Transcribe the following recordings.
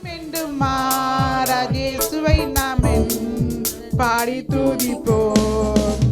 மீண்டும் மாறாதேசுவை நாம் பாடி தூதிப்போம்.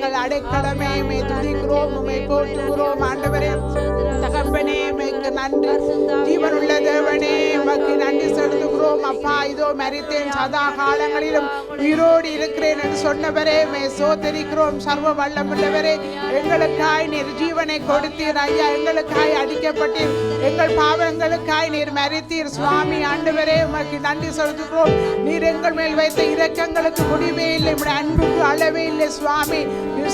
எங்கள் அடைக்கலமே மே துதிக்கிறோம் உமை போற்றுகிறோம். ஆண்டவரே தகப்பனே உமைக்கு நன்றி. ஜீவனுள்ள தேவனே மக்கு நன்றி செலுத்த செலுத்துகிறோம் அப்பா இதோ மறித்தேன் சதா காலங்களிலும் உயிரோடு இருக்கிறேன் என்று சொன்னவரே மே சோதரிக்கிறோம் சர்வ வல்லமுள்ளவரே எங்களுக்காய் நீர் ஜீவனை கொடுத்தீர். ஐயா எங்களுக்காய் அடிக்கப்பட்டீர். எங்கள் பாவங்களுக்காய் நீர் மறித்தீர் சுவாமி ஆண்டவரே உமக்கு நன்றி செலுத்துகிறோம். நீர் எங்கள் மேல் வைத்த இரக்கங்களுக்கு முடிவே இல்லை. உம்முடைய அன்புக்கு அளவே இல்லை சுவாமி.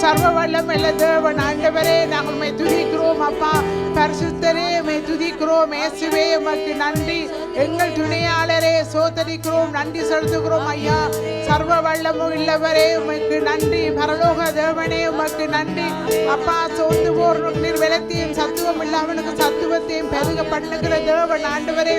சர்வ வல்லம் இல்ல தேவன் ஆண்டவரே நாங்கள் உம்மை துதிக்கிறோம். அப்பா பரிசுத்தரே உம்மை துதிக்கிறோம். இயேசுவே உமக்கு நன்றி. எங்கள் துணையாளரே சோதரிக்கிறோம் நன்றி செலுத்துகிறோம் ஐயா. சர்வ வல்லமும் இல்லவரே உமக்கு நன்றி. பரலோக தேவனே உமக்கு நன்றி. அப்பா சோர்ந்து போர் நீர் விளத்தையும் சத்துவம் இல்லாமனுக்கு சத்துவத்தையும் பெருக பண்ணுகிற தேவன் ஆண்டவரே.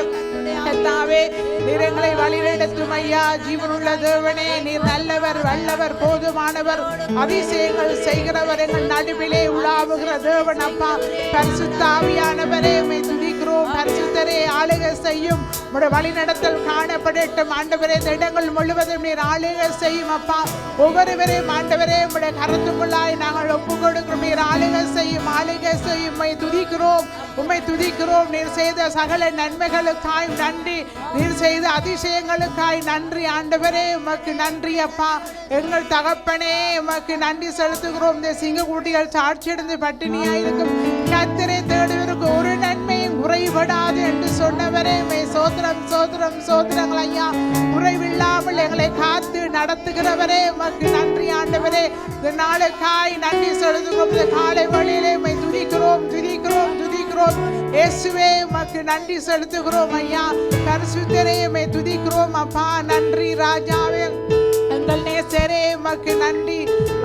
கர்த்தாவே நிறங்களை வழிநடத்தும் ஐயா. ஜீவனுள்ள தேவனே நீர் நல்லவர் வல்லவர் போதுமானவர். அதிசயங்கள் செய்கிறவர் எங்கள் நடுவிலே உலாவுகிற தேவன் அப்பா. பரிசுத்தாவியானவரே உம்மை துதிக்கிறோம் கர்த்தரே ஆளுக செய்யும். உடைய வழிநடத்தல் காணப்படட்டும். ஆண்டவரே இந்த இடங்கள் முழுவதும் நீர் ஆளுகை செய்யும் அப்பா. ஒவ்வொருவரையும் ஆண்டவரே உடைய கருத்துக்குள்ளாய் நாங்கள் ஒப்பு கொடுக்கிறோம் நீர் ஆளுகை செய்யும் ஆளுக செய்யும். உம்மை துதிக்கிறோம். உம்மை துதிக்கிறோம். நீர் செய்த சகல நன்மைகளுக்காய் நன்றி. நீர் செய்த அதிசயங்களுக்காய் நன்றி. ஆண்டவரே உமக்கு நன்றி அப்பா. எங்கள் தகப்பனே உமக்கு நன்றி செலுத்துகிறோம். இந்த சிங்கக்குட்டிகள் சாட்சியடைந்து பட்டினியாயிருக்கும். கத்திரை தேடுவதற்கு ஒரு நன்மை குறைபடாது என்று சொன்னவரே மே சோத்திரம் சோத்திரம் சோத்திரங்கள் ஐயா. குறைவில்லாமல் எங்களை காத்து நடத்துகிறவரே உமக்கு நன்றி ஆண்டவரே. இந்த நாளுக்காய் நன்றி செலுத்துகிறோம். இந்த காலை வழியிலே மை துதிக்கிறோம் துதிக்கிறோம் துதிக்கிறோம். இயேசுவே உமக்கு நன்றி செலுத்துகிறோம் ஐயா. பரிசுத்தரே உம்மை துதிக்கிறோம். அப்பா நன்றி ராஜாவே. சரே மக்கு நன்றி.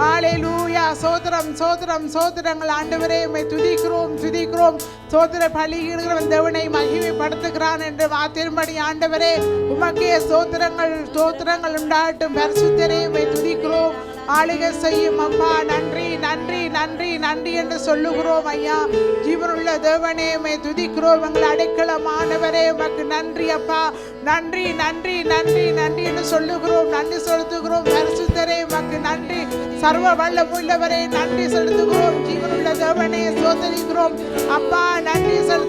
ஆலே லூயா சோதரம் சோதரம் சோதரங்கள் ஆண்டவரே உம்மை துதிக்கிறோம் துதிக்கிறோம். சோதர பலியிடுகிறவன் தேவனை மகிமைப்படுத்துகிறான் என்று வாத்திரும்படி ஆண்டவரே உமக்கே சோதரங்கள் சோத்திரங்கள் உண்டாகட்டும். பரிசுத்தரே உம்மை துதிக்கிறோம். ஆளுகை செய்யும் அம்மா நன்றி நன்றி நன்றி நன்றி என்று சொல்லுகிறோம் ஐயா. ஜீவனுள்ள தேவனே உம்மை துதிக்கிறோம். எங்கள் அடைக்கலமானவரே உமக்கு நன்றி அப்பா. நன்றி நன்றி நன்றி நன்றி என்று சொல்லுகிறோம். நன்றி செலுத்துகிறோம். பரிசுத்தரே உமக்கு நன்றி. சர்வ வல்லமுள்ளவரே நன்றி செலுத்துகிறோம். ஜீவனுள்ள தேவனே சோதரிக்கிறோம் அப்பா நன்றி செலுத்துகிறோம்.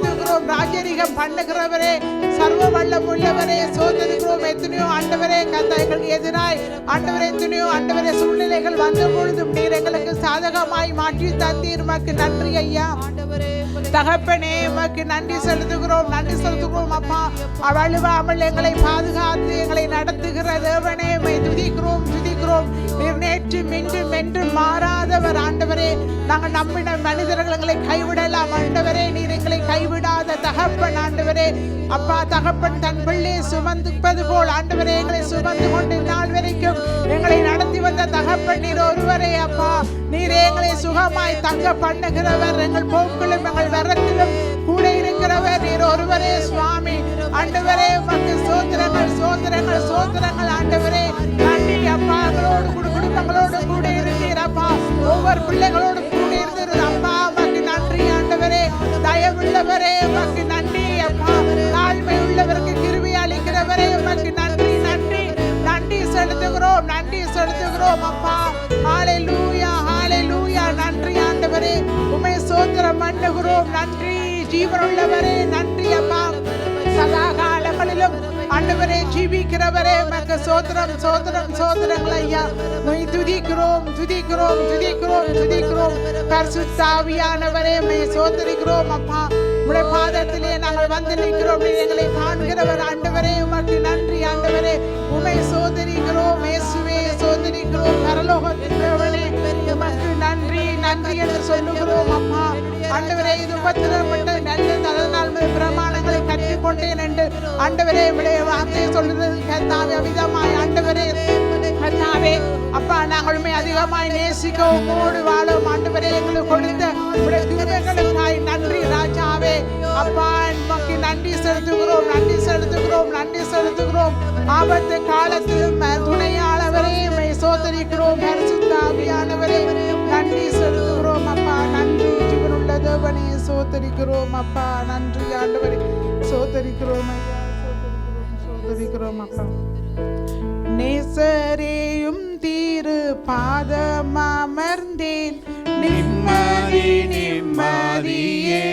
ராஜரிகம் பண்ணுகிறவரே சர்வ வல்லமுள்ளவரே சோதரிக்கிறோம் எத்தனையோ ஆண்டவரே கந்த எங்களுக்கு எதிராய் ஆண்டவரே எத்தனையோ ஆண்டவரே சூழ்நிலைகள் வந்த பொழுதும் நீர் எங்களுக்கு சாதகமாய் மாற்றி தந்தீர். மக்கு நன்றி ஐயா. ஆண்டவரே தகப்பனே உமக்கு நன்றி செலுத்துகிறோம் நன்றி செலுத்துகிறோம் அப்பா அவழுவாமல் எங்களை பாதுகாத்து எங்களை நடத்துகிற தேவனே உமை துதிக்கிறோம் துதிக்கிறோம். நீர் நேற்றும் இன்றும் என்றும் மாறாதவர் ஆண்டவரே. நாங்கள் நம்பின மனிதர்கள் எங்களை கைவிடலாம் ஆண்டவரே. நீர் எங்களை கைவிடாத தகப்பன் ஆண்டவரே. அப்பா தகப்பன் தன் பிள்ளை சுமந்துப்பது போல் ஆண்டவரே எங்களை சுமந்து கொண்டு நாள் வரைக்கும் எங்களை நடத்தி வந்த தகப்பன் நீர் ஒருவரே அப்பா. நீர் எங்களை சுகமாய் தங்க பண்ணுகிறவர். எங்கள் போக்கிலும் எங்கள் வரத்திலும் கூட இருக்கிறவர். நீர் ஒருவரே சுவாமி. ஆண்டவரே உமக்கு சோதரங்கள் சோதரங்கள் சோதரங்கள் ஆண்டவரே. நன்றி அப்பா எங்களோடு கூட குடும்பங்களோடு கூட இருக்கிறீர் அப்பா. ஒவ்வொரு பிள்ளைகளோடு கூட இருக்கிற அப்பா. உமக்கு நன்றி ஆண்டவரே. தயவுள்ளவரே உமக்கு நன்றி அப்பா. தாழ்மை உள்ளவருக்கு கிருவி அளிக்கிறவரே உமக்கு நன்றி நன்றி. நன்றி செலுத்துகிறோம் நன்றி செலுத்துகிறோம் அப்பா. சோத்திரம் நன்றி ஜீவனுள்ளவரே நன்றி அப்பா. சதா காலங்களிலும் ஆண்டவரே ஜீவிக்கிறவரே மக்க சோத்திரம் சோத்திரம் சோத்திரங்கள் ஐயா. உம்மை துதிக்கிறோம் துதிக்கிறோம் துதிக்கிறோம் துதிக்கிறோம். பரிசுத்தாவியானவரே உம்மை சோதரிக்கிறோம் அப்பா. உடைய பாதத்திலே நாங்கள் வந்து நிற்கிறோம். எங்களை காண்கிறவர். ஆண்டவரே உமக்கு நன்றி. ஆண்டவரே உமை சோதரிக்கிறோம் இயேசுவே சோதரிக்கிறோம் பரலோகத்தின் உமக்கு நன்றி. நன்றி என்று சொல்லுகிறோம் அம்மா. ஆண்டவரே இது உபத்திரப்பட்ட நல்ல அதனால் பிரமாணங்களை கற்றுக்கொண்டேன் என்று ஆண்டவரே உடைய வார்த்தையை சொல்லுறது கத்தாவே அவிதமாய் ஆண்டவரே கர்த்தாவே அப்பா உண்மை அதிகமாய் நேசிக்க உங்களோடு வாழும் ஆண்டவரே எங்களுக்கு கொடுத்த உடைய நன்றி ராஜாவே. அப்பா நமக்கு நன்றி செலுத்துகிறோம் நன்றி செலுத்துகிறோம் நன்றி செலுத்துகிறோம். ஆபத்து காலத்திலும் துணையாளவரே உம்மை சோதரிக்கிறோம் பரிசுத்தாவியானவரே நன்றி செலுத்துகிறோம் அப்பா. நன்றி ஜீவனுள்ள தேவனே சோதரிக்கிறோம் அப்பா. நன்றி ஆண்டவரே. சோதரிக்கிறோம் ஐயா. சோதரிக்கிறோம் சோதரிக்கிறோம் அப்பா. நேசரேயும் தீரு பாதமர்ந்தேன் நிம்மதி நிம்மதியே.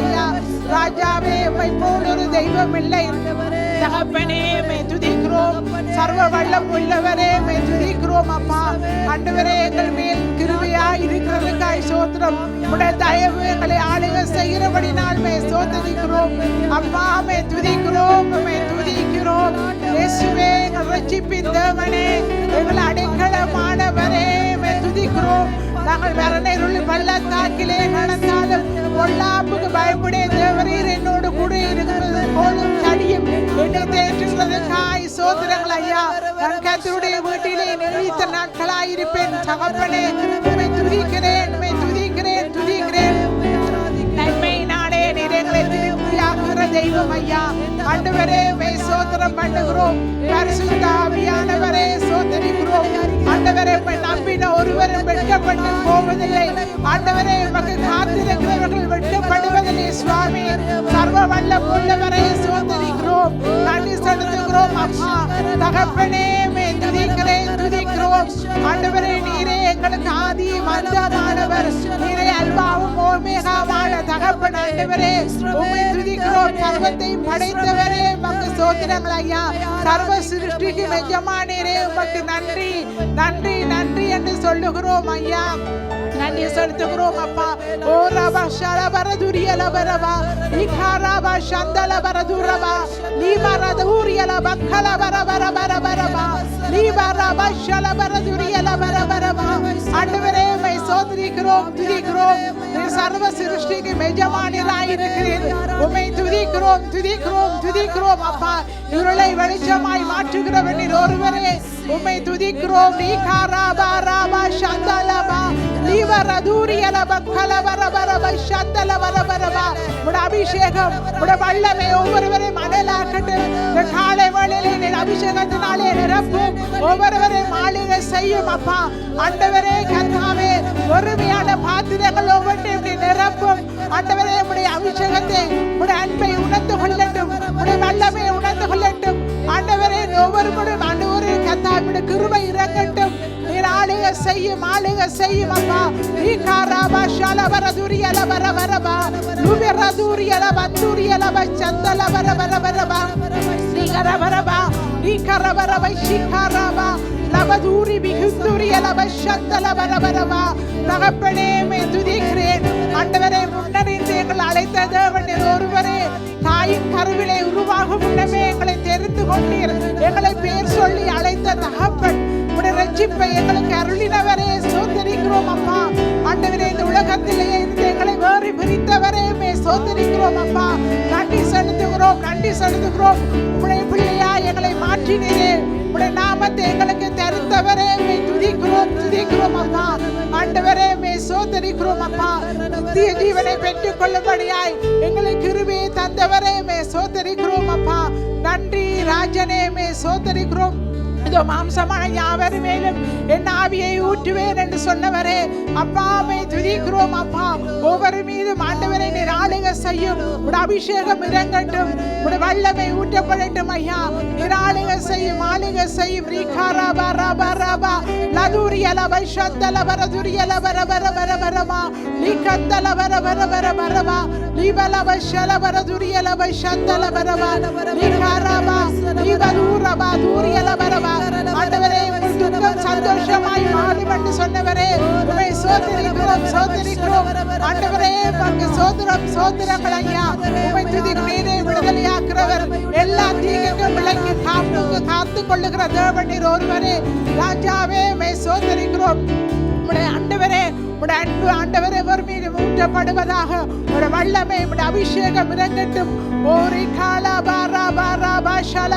ஐயா. ராஜாவே உம்மை போல் ஒரு தெய்வம் இல்லை தகப்பனே மே துதிக்கிறோம். சர்வ வல்லம் உள்ளவரே மே துதிக்கிறோம் அப்பா. ஆண்டவரே எங்கள் மேல் கிருபையா இருக்கிறதுக்காய் சோத்திரம். உடைய தயவு எங்களை ஆளுக செய்கிறபடி நாள் மே சோதரிக்கிறோம் அப்பா மே துதிக்கிறோம் மே துதிக்கிறோம். இயேசுவே எங்கள் ரட்சிப்பின் தேவனே எங்கள் அடைக்கலமானவரே மே துதிக்கிறோம். நாங்கள் மரணருள் பள்ளத்தாக்கிலே நடந்தாலும் பொல்லாப்புக்கு பயப்படே தேவரீர் என்னோடு கூட இருக்கிறது போலும் தடியும். என்னை தேற்றுகிறதுக்காய் சோதரங்கள் ஐயா. நான் கத்தருடைய வீட்டிலே நீடித்த நாட்களாயிருப்பேன். தகப்பனே உம்மை துதிக்கிறேன் உம்மை துதிக்கிறேன் துதிக்கிறேன். நன்மை நாடே நீர் எங்களை திருப்தியாக்குகிற தெய்வம் ஐயா. ஆண்டவரே வை சோதரம் பண்ணுகிறோம். பரிசுத்த ஆவியானவரே சோதரிக்கிறோம் ஆண்டவரே நம்பின ஒருவரும் வெட்கப்பட்டு போவதில்லை. ஆண்டவரே சுவாமி சர்வ வல்ல உள்ளவரே சோதரிக்கிறோம் நன்றி செலுத்துகிறோம் அம்மா. தகப்பனே மே துதிக்கிறேன் துதிக்கிறோம். ஆண்டவரே நீரே எங்களுக்கு ஆதி மந்தமானவர் நீரே அல்பாவும் ஓமேகாவான தகப்பன் ஆண்டவரே. உம்மை துதிக்கிறோம். சர்வத்தை படைத்தவரே உமக்கு சோதனங்கள் ஐயா. சர்வ சிருஷ்டிக்கு நிஜமானீரே உமக்கு நன்றி. நன்றி நன்றி என்று சொல்லுகிறோம் ஐயா. நன்றி செலுத்துகிறோம் அப்பா ஓ ரபா ஷரபர துரியல பரபா இகாரபா சந்தல பர துரபா லீபர தூரியல பக்கல பர பர பர பரபா லீபர பஷல பர துரியல பர பரபா ஆண்டவரே மை சோதரிக்கிறோம் துதிக்கிறோம் நீர் சர்வ சிருஷ்டிக்கு மெஜமானிராயிருக்கிறீர் உம்மை துதிக்கிறோம் துதிக்கிறோம் துதிக்கிறோம் அப்பா இருளை வெளிச்சமாய் மாற்றுகிறவர் நீர் ஒருவரே உம்மை துதிக்கிறோம் நீ காராபா ராபா சந்தலபா அபிஷேகம் வல்லமை ஒவ்வொருவரையும் அனலாக்கட்டும் காலை வேளையிலே அபிஷேகத்தினாலே நிரப்பும். ஒவ்வொருவரையும் மாளிகை செய்யும் அப்பா. ஆண்டவரே கர்த்தாவே ஒருமையான பாத்திரங்கள் ஒவ்வொன்றையும் நிரப்பும். ஆண்டவரே உடைய அபிஷேகத்தை உடைய அன்பை உணர்ந்து கொள்ளட்டும். உடைய வல்லமை உணர்ந்து கொள்ளட்டும். ஆண்டவரே ஒவ்வொருவரும் ஆண்டவரே கத்தாவிட கிருபை இறங்கட்டும். ஆளுக செய்யும் ஆளுக செய்யும் அப்பா நீ காராபா ஷலவர துரியல வர வரபா லுபிர துரியல பந்துரியல சந்தல வர வர வரபா நீ கரபரபா நீ கரபரப ஷிகாராபா. லபதூரி பிகுந்துரிய வர வரவரவா தகப்பனே மே துதிக்கிறேன். ஆண்டவரே முன்னறிந்து எங்கள் அழைத்த தேவன் ஒருவரே தாயின் கருவிலே உருவாகும் முன்னமே எங்களை தெரிந்து கொண்டீர். எங்களை பேர் சொல்லி அழைத்த தகப்பன் ரட்சிப்பை எங்களுக்கு அருளினவரே சோதரிக்கிறோம் அம்மா ஆண்டவரே இந்த உலகத்திலேயே இருந்து எங்களை வேறு பிரித்தவரே மே சோதரிக்கிறோம் அம்மா நன்றி செலுத்துகிறோம் நன்றி செலுத்துகிறோம் உடைய பிள்ளையா எங்களை மாற்றினீரே. உடைய நாமத்தை எங்களுக்கு தருத்தவரே மே துதிக்கிறோம் துதிக்கிறோம் அம்மா ஆண்டவரே மே சோதரிக்கிறோம் அம்மா நித்திய ஜீவனை பெற்றுக் கொள்ளும்படியாய் எங்களை கிருபையை தந்தவரே மே சோதரிக்கிறோம் அப்பா. நன்றி ராஜனே மே சோதரிக்கிறோம். இதோ மாம்சமான யாவர் மேலும் என் ஆவியை ஊற்றுவேன் என்று சொன்னவரே அப்பாவை துதிக்கிறோம் அப்பா. ஒவ்வொரு மீதும் ஆண்டவரை நீர் ஆளுக செய்யும். உட அபிஷேகம் இறங்கட்டும். உட வல்லமை ஊற்றப்படட்டும் ஐயா. நீர் ஆளுக செய்யும் ஆளுக செய்யும். ரீகாரா ரபா ரபா பா லதுரியல வைஷந்தல வரதுரியல வர வர வர வரமா லீகந்தல வர வர வர வரமா லீபல வைஷல வரதுரியல வைஷந்தல வரமா லீகாராபா லீபதூரபா தூரியல வரமா ஆண்டவரே துக்கம் சந்தோஷமாய் மாறும் என்று சொன்னவரே உமை சோதரிக்கிறோம் சோதரிக்கிறோம். ஆண்டவரே பங்கு சோதரம் சோதரங்கள் ஐயா. உமை துதி நீரே விடுதலையாக்குறவர். எல்லா தீங்குக்கும் விலக்கி காப்புக்கு காத்து கொள்ளுகிற தேவனீர் ஒருவரே. ராஜாவே உமை சோதரிக்கிறோம். உடைய ஆண்டவரே உடைய அன்பு ஆண்டவரே எவர் மீது ஊற்றப்படுவதாக வல்லமை உடைய அபிஷேகம் இறங்கட்டும் ஓரி காலா பாரா பாரா பாஷால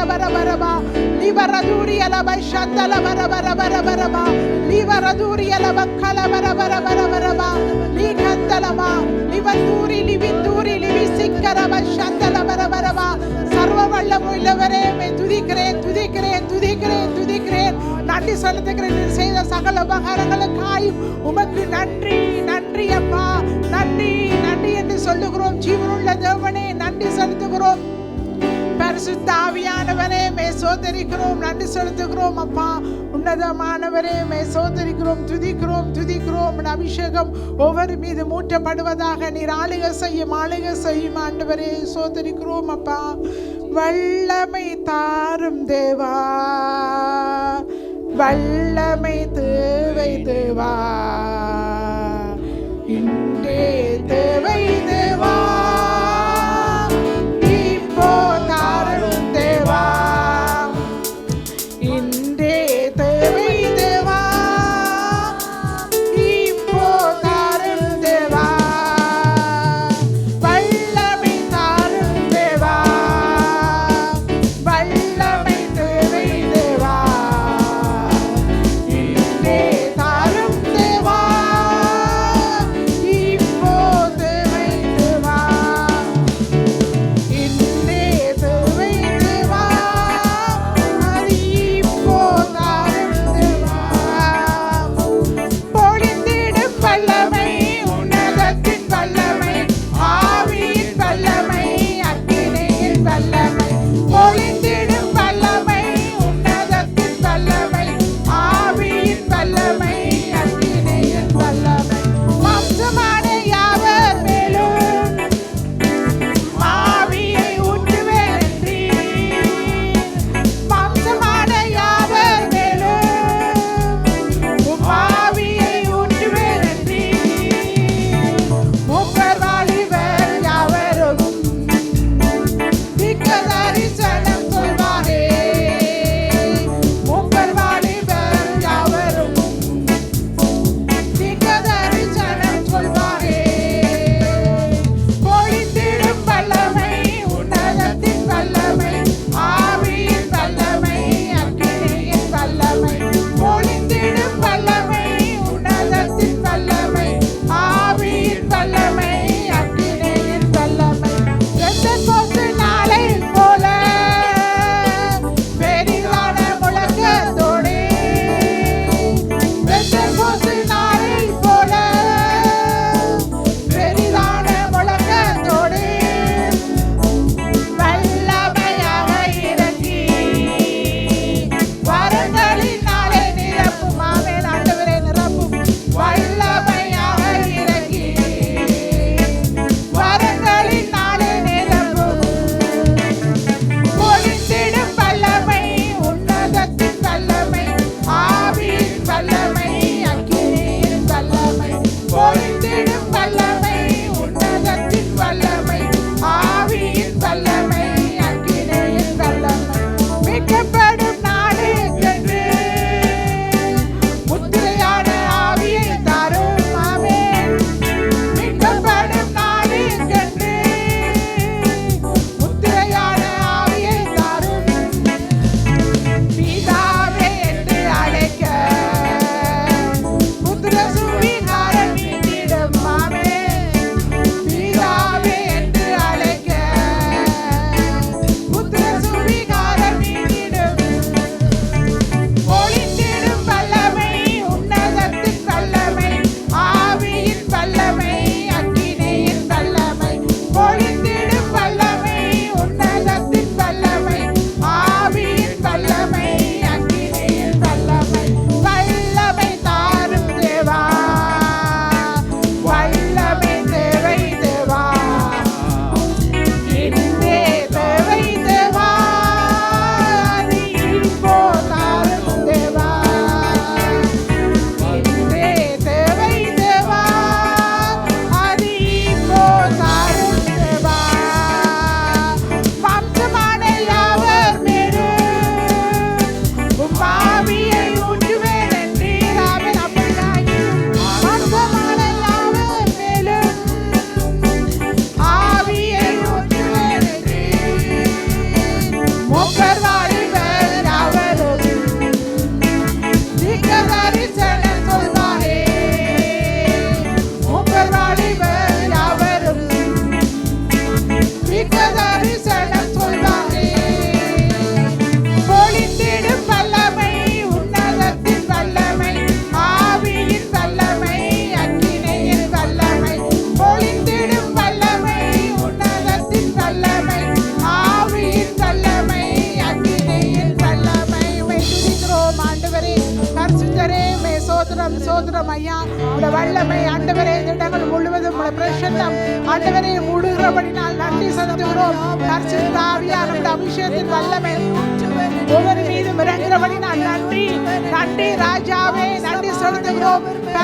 வர வரபா லிவர தூரியல பஷந்தல வர வர வர வரபா லிவர தூரியல பக்கல வர வர வர வரபா லீ கந்தலமா லிவந்தூரி லிவிந்தூரி லிவி சிக்கர பஷந்தல வர வரபா சர்வ வல்லமுள்ளவரே மே துதிக்கிறேன் துதிக்கிறேன் துதிக்கிறேன் துதிக்கிறேன் நன்றி செலுத்துகிறேன் செய்த சகல உபகாரங்களுக்காயும் உமக்கு நன்றி நன்றி அப்பா. நன்றி நன்றி என்று சொல்லுகிறோம். ஜீவனுள்ள தேவனே நன்றி செலுத்துகிறோம். பரிசுத்த ஆவியானவரே மே சோதரிக்கிறோம் நன்றி செலுத்துகிறோம் அப்பா. உன்னதமானவரே மே சோதரிக்கிறோம் துதிக்கிறோம் துதிக்கிறோம். அபிஷேகம் ஒவ்வொரு மீது மூட்டப்படுவதாக நீர் ஆளுக செய்யும் ஆளுக செய்யும் ஆண்டவரே சோதரிக்கிறோம் அப்பா. வல்லமை தாரும் தேவா. வல்லமை தேவை தேவா.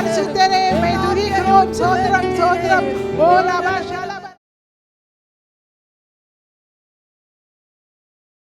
செலுத்துகிறோம் பரிசுத்தரே மை துதிக்கிறோம் சோதரம் சோதரம் ஓ ரபாஷாலா